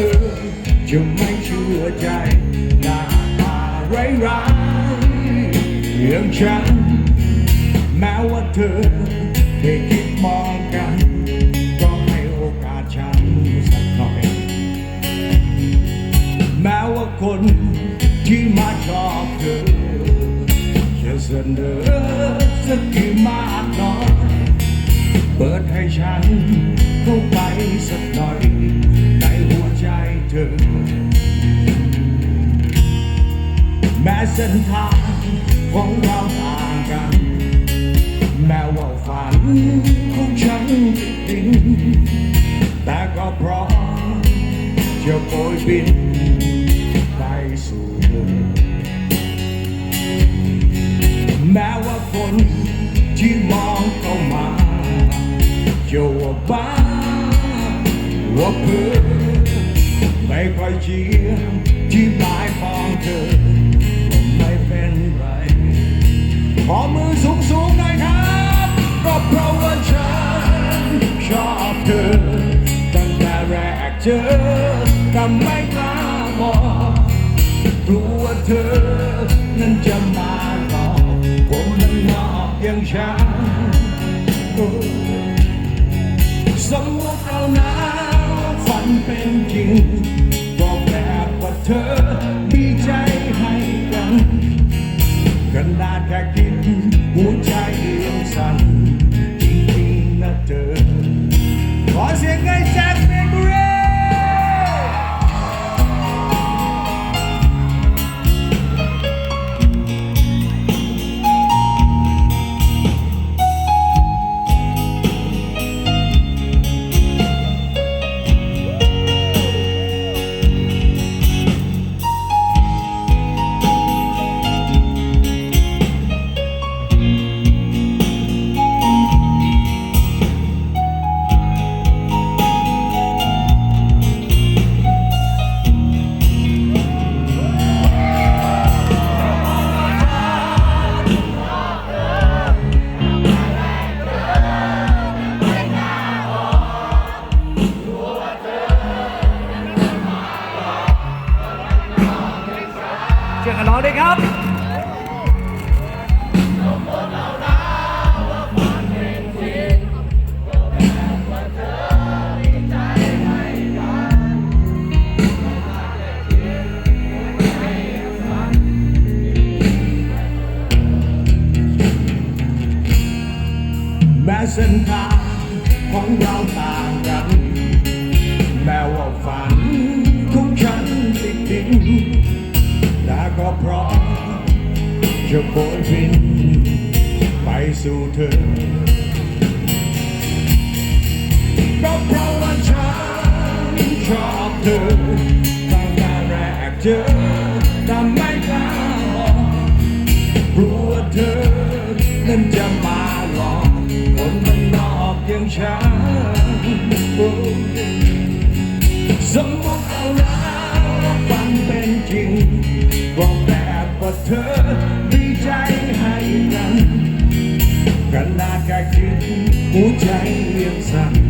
อจะไม่เชื่อใจหน้าตาไร้ร้ายอย่างฉัน แม้ว่าเธอได้คิดมองกัน ก็ให้โอกาสฉันสักหน่อย แม้ว่าคนที่มาชอบเธอจะเสนอสักกี่มากน้อยเปิดให้ฉันเข้าไปสักหน่อย เส้นทางของเราต่างกัน แม้ว่าฝันของฉันจะดิ้นแต่ก็พร้อมจะโบยบินไปสู่เธอแม้ว่าคนที่มองเข้ามาจะว่าบ้าว่าเพ้อไม่ค่อยเชียร์ที่หมายปองเธอ ขอมือสูงสูงหน่อยครับก็เพราะว่าฉันชอบเธอ ตั้งแต่แรกเจอก็ไม่กล้ามองกลัวว่าเธอ ขอเสี เชิญกับน้องด้วยครับแม้เส้นทางของเราต่างกันแม้ว่าฝันของฉันติดดิน จะโบยบิน ไปสู่เธอก็เพราะว่าฉันชอบเธอตั้งแต่แรกเจอแต่ไม่กล้าบอกกลัวว่าเธอนั้นจะมาหลอกคนมันนอกอย่างฉันโอ้สมมติเอา ขนาดแค่คิดหัวใจเงียังสั่น